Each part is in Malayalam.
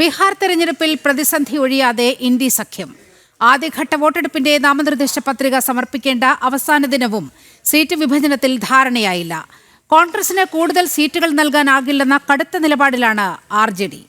ബീഹാർ തെരഞ്ഞെടുപ്പിൽ പ്രതിസന്ധി ഒഴിയാതെ ഇന്ത്യ സഖ്യം. ആദ്യഘട്ട വോട്ടെടുപ്പിന്റെ നാമനിർദ്ദേശ പത്രിക സമർപ്പിക്കേണ്ട അവസാന ദിനവും സീറ്റ് വിഭജനത്തിൽ ധാരണയായില്ല. കോൺഗ്രസിന് കൂടുതൽ സീറ്റുകൾ നൽകാനാകില്ലെന്ന കടുത്ത നിലപാടിലാണ് ആർ ജെ ഡി.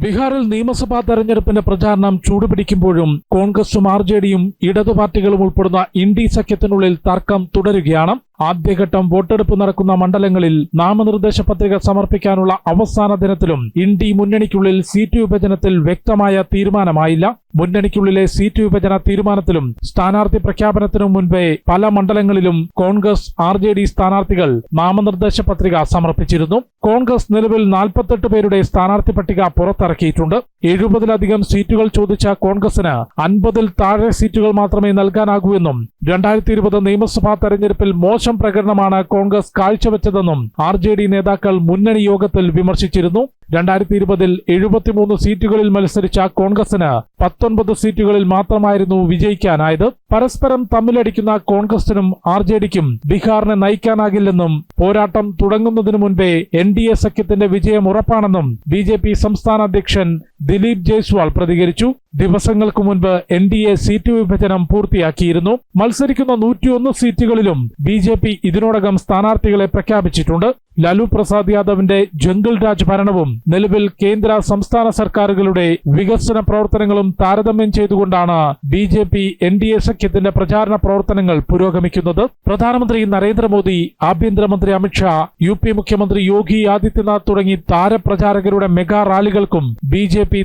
ബീഹാറിൽ നിയമസഭാ തെരഞ്ഞെടുപ്പിന്റെ പ്രചാരണം ചൂടുപിടിക്കുമ്പോഴും കോൺഗ്രസും ആർ ജെ ഡിയും ഇടതു പാർട്ടികളും ഉൾപ്പെടുന്ന ഇൻഡി സഖ്യത്തിനുള്ളിൽ തർക്കം തുടരുകയാണ്. ആദ്യഘട്ടം വോട്ടെടുപ്പ് നടക്കുന്ന മണ്ഡലങ്ങളിൽ നാമനിർദ്ദേശ പത്രിക സമർപ്പിക്കാനുള്ള അവസാന ദിനത്തിലും ഇന്ത്യ മുന്നണിക്കുള്ളിൽ സീറ്റ് വിഭജനത്തിൽ വ്യക്തമായ തീരുമാനമായില്ല. മുന്നണിക്കുള്ളിലെ സീറ്റ് വിഭജന തീരുമാനത്തിലും സ്ഥാനാർത്ഥി പ്രഖ്യാപനത്തിനു മുൻപേ പല മണ്ഡലങ്ങളിലും കോൺഗ്രസ് ആർ ജെ ഡി സ്ഥാനാർത്ഥികൾ നാമനിർദ്ദേശ പത്രിക സമർപ്പിച്ചിരുന്നു. കോൺഗ്രസ് നിലവിൽ നാൽപ്പത്തെട്ട് പേരുടെ സ്ഥാനാർത്ഥി പട്ടിക പുറത്തിറക്കിയിട്ടുണ്ട്. എഴുപതിലധികം സീറ്റുകൾ ചോദിച്ച കോൺഗ്രസിന് അൻപതിൽ താഴെ സീറ്റുകൾ മാത്രമേ നൽകാനാകൂ എന്നും രണ്ടായിരത്തി ഇരുപത് നിയമസഭാ തെരഞ്ഞെടുപ്പിൽ മോശം പ്രകടനമാണ് കോൺഗ്രസ് കാഴ്ചവെച്ചതെന്നും ആർ നേതാക്കൾ മുന്നണി യോഗത്തിൽ വിമർശിച്ചിരുന്നു. രണ്ടായിരത്തി ഇരുപതിൽ എഴുപത്തിമൂന്ന് സീറ്റുകളിൽ മത്സരിച്ച കോൺഗ്രസിന് പത്തൊൻപത് സീറ്റുകളിൽ മാത്രമായിരുന്നു വിജയിക്കാനായത്. പരസ്പരം തമ്മിലടിക്കുന്ന കോൺഗ്രസിനും ആർ ജെ ഡിക്കും ബീഹാറിനെ നയിക്കാനാകില്ലെന്നും പോരാട്ടം തുടങ്ങുന്നതിനു മുൻപേ എൻ ഡി എ സഖ്യത്തിന്റെ വിജയം ഉറപ്പാണെന്നും ബി ജെ പി സംസ്ഥാന അധ്യക്ഷൻ ദിലീപ് ജയ്സ്വാൾ പ്രതികരിച്ചു. ദിവസങ്ങൾക്ക് മുൻപ് എൻ ഡി എ സീറ്റ് വിഭജനം പൂർത്തിയാക്കിയിരുന്നു. മത്സരിക്കുന്ന നൂറ്റിയൊന്ന് സീറ്റുകളിലും ബി ജെ പി ഇതിനോടകം സ്ഥാനാർത്ഥികളെ പ്രഖ്യാപിച്ചിട്ടുണ്ട്. ലാലു പ്രസാദ് യാദവിന്റെ ജംഗിൾ രാജ് ഭരണവും നിലവിൽ കേന്ദ്ര സംസ്ഥാന സർക്കാരുകളുടെ വികസന പ്രവർത്തനങ്ങളും താരതമ്യം ചെയ്തുകൊണ്ടാണ് B J P N D A സഖ്യത്തിന്റെ പ്രചാരണ പ്രവർത്തനങ്ങൾ പുരോഗമിക്കുന്നത് പ്രധാനമന്ത്രി നരേന്ദ്രമോദി ആഭ്യന്തരമന്ത്രി അമിത്ഷാ യു പി മുഖ്യമന്ത്രി യോഗി ആദിത്യനാഥ് തുടങ്ങി താരപ്രചാരകരുടെ മെഗാ റാലികൾക്കും ബി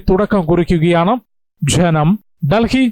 തുടക്കം കുറിക്കുകയാണ്. ജനം ഡൽഹി